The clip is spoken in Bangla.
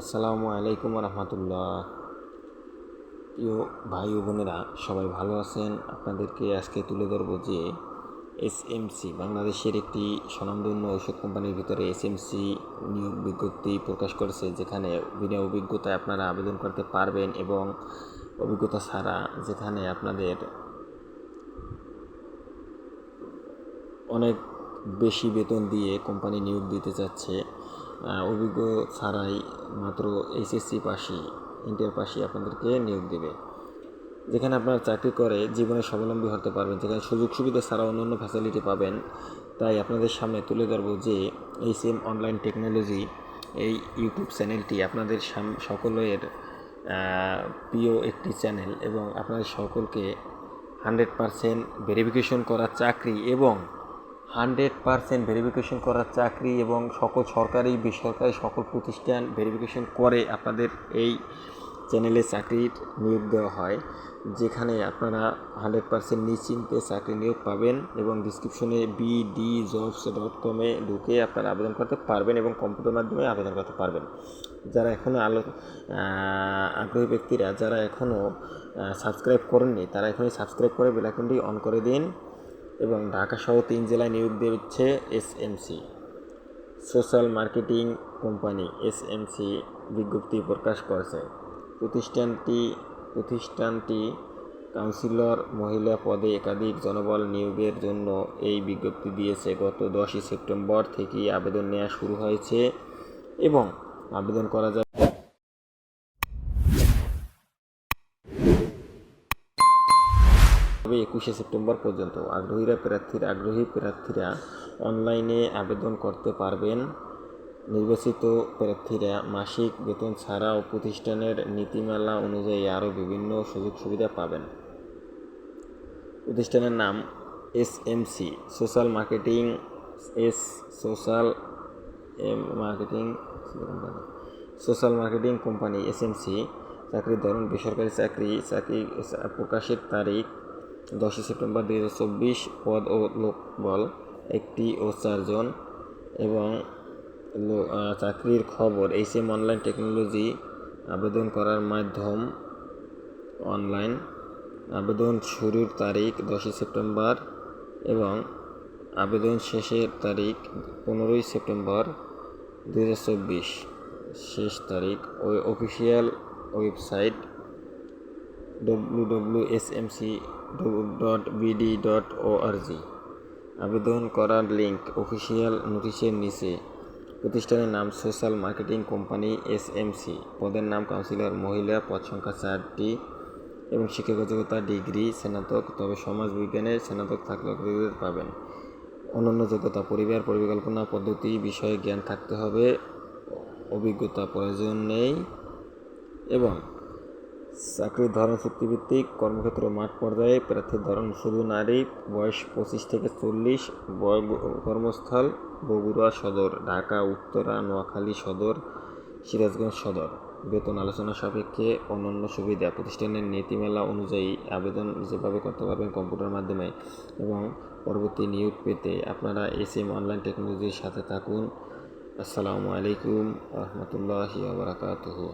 আসসালামু আলাইকুম রহমতুল্লাহ প্রিয় ভাই ও বোনেরা, সবাই ভালো আছেন? আপনাদেরকে আজকে তুলে ধরবো যে এসএমসি বাংলাদেশের একটি স্বনামধন্য ঔষধ কোম্পানির ভিতরে এসএমসি নিয়োগ বিজ্ঞপ্তি প্রকাশ করেছে, যেখানে বিনা অভিজ্ঞতায় আপনারা আবেদন করতে পারবেন এবং অভিজ্ঞতা ছাড়া যেখানে আপনাদের অনেক বেশি বেতন দিয়ে কোম্পানি নিয়োগ দিতে চাচ্ছে। অভিজ্ঞ ছাড়াই মাত্র এইচএসসি পাশি ইন্টার পাশি আপনাদেরকে নিয়োগ দেবে। যেখানে আপনার চাকরি করে জীবনে স্বাবলম্বী হতে পারবেন, যেখানে সুযোগ সুবিধা ছাড়া অন্যান্য ফ্যাসিলিটি পাবেন, তাই আপনাদের সামনে তুলে ধরবো যে এই সেম অনলাইন টেকনোলজি এই ইউটিউব চ্যানেলটি আপনাদের সাম- সকলের প্রিয় একটি চ্যানেল এবং আপনাদের সকলকে হান্ড্রেড পারসেন্ট ভেরিফিকেশন করা চাকরি এবং হান্ড্রেড পারসেন্ট ভেরিফিকেশন করার চাকরি এবং সকল সরকারি, বেসরকারি সকল প্রতিষ্ঠান ভেরিফিকেশন করে আপনাদের এই চ্যানেলে চাকরির নিয়োগ দেওয়া হয়, যেখানে আপনারা হান্ড্রেড পারসেন্ট নিশ্চিন্তে চাকরি নিয়োগ পাবেন এবং ডিসক্রিপশনে বিডি জবস ডট কমে ঢুকে আপনারা আবেদন করতে পারবেন এবং কম্পিউটার মাধ্যমে আবেদন করতে পারবেন। যারা এখনও আলো আগ্রহী ব্যক্তিরা, যারা এখনও সাবস্ক্রাইব করেননি, তারা এখনই সাবস্ক্রাইব করে বেলাইকনটি অন করে দিন। এবং ঢাকা সহ তিন জেলায় নিয়োগ দিচ্ছে SMC social marketing company SMC বিজ্ঞপ্তি প্রকাশ করেছে। প্রতিষ্ঠানটি প্রতিষ্ঠানটি কাউন্সিলর মহিলা পদে একাধিক জনবল নিয়োগের জন্য এই বিজ্ঞপ্তি দিয়েছে। গত দশই সেপ্টেম্বর থেকেই আবেদন নেওয়া শুরু হয়েছে এবং আবেদন করা যায় তবে একুশে সেপ্টেম্বর পর্যন্ত আগ্রহীরা প্রার্থীরা আগ্রহী প্রার্থীরা অনলাইনে আবেদন করতে পারবেন। নির্বাচিত প্রার্থীরা মাসিক বেতন ছাড়াও প্রতিষ্ঠানের নীতিমালা অনুযায়ী আরও বিভিন্ন সুযোগ সুবিধা পাবেন। প্রতিষ্ঠানের নাম SMC social marketing, S social M marketing, social marketing company S M C, চাকরির ধরন, বেসরকারি চাকরি চাকরি প্রকাশের তারিখ দশই সেপ্টেম্বর দুই হাজার চব্বিশ পদ ও লোকবল একটি ও চারজন এবং চাকরির খবর। এইচ এম অনলাইন টেকনোলজি আবেদন করার মাধ্যম অনলাইন আবেদন শুরুর তারিখ দশই সেপ্টেম্বর এবং আবেদন শেষের তারিখ পনেরোই সেপ্টেম্বর দু হাজার চব্বিশ। শেষ তারিখ ওই official website C dot dot আবেদন করার লিঙ্ক অফিসিয়াল নোটিশের নিচে। প্রতিষ্ঠানের নাম social marketing company S M C. পদের নাম কাউন্সিলর, মহিলা, পদ সংখ্যা চারটি এবং শিক্ষাগত ডিগ্রি, স্নাতক। তবে সমাজ বিজ্ঞানে স্নাতক থাকলে পাবেন। অন্যান্য যোগ্যতা, পরিবার পরিকল্পনা পদ্ধতি বিষয়ে জ্ঞান থাকতে হবে। অভিজ্ঞতা প্রয়োজন নেই এবং চাকরির ধরন চুক্তিভিত্তিক কর্মক্ষেত্র মাঠ পর্যায়ে প্রার্থীর ধরন শুধু নারী, বয়স পঁচিশ থেকে চল্লিশ কর্মস্থল, বগুড়া সদর, ঢাকা, উত্তরা, নোয়াখালী সদর, সিরাজগঞ্জ সদর। বেতন আলোচনা সাপেক্ষে অন্যান্য সুবিধা প্রতিষ্ঠানের নীতিমালা অনুযায়ী আবেদন যেভাবে করতে পারবেন কম্পিউটার মাধ্যমে এবং পরবর্তী নিয়োগ পেতে আপনারা এস এম অনলাইন টেকনোলজির সাথে থাকুন। আসসালামু আলাইকুম রহমতুল্লাহি বারাকাতুহু।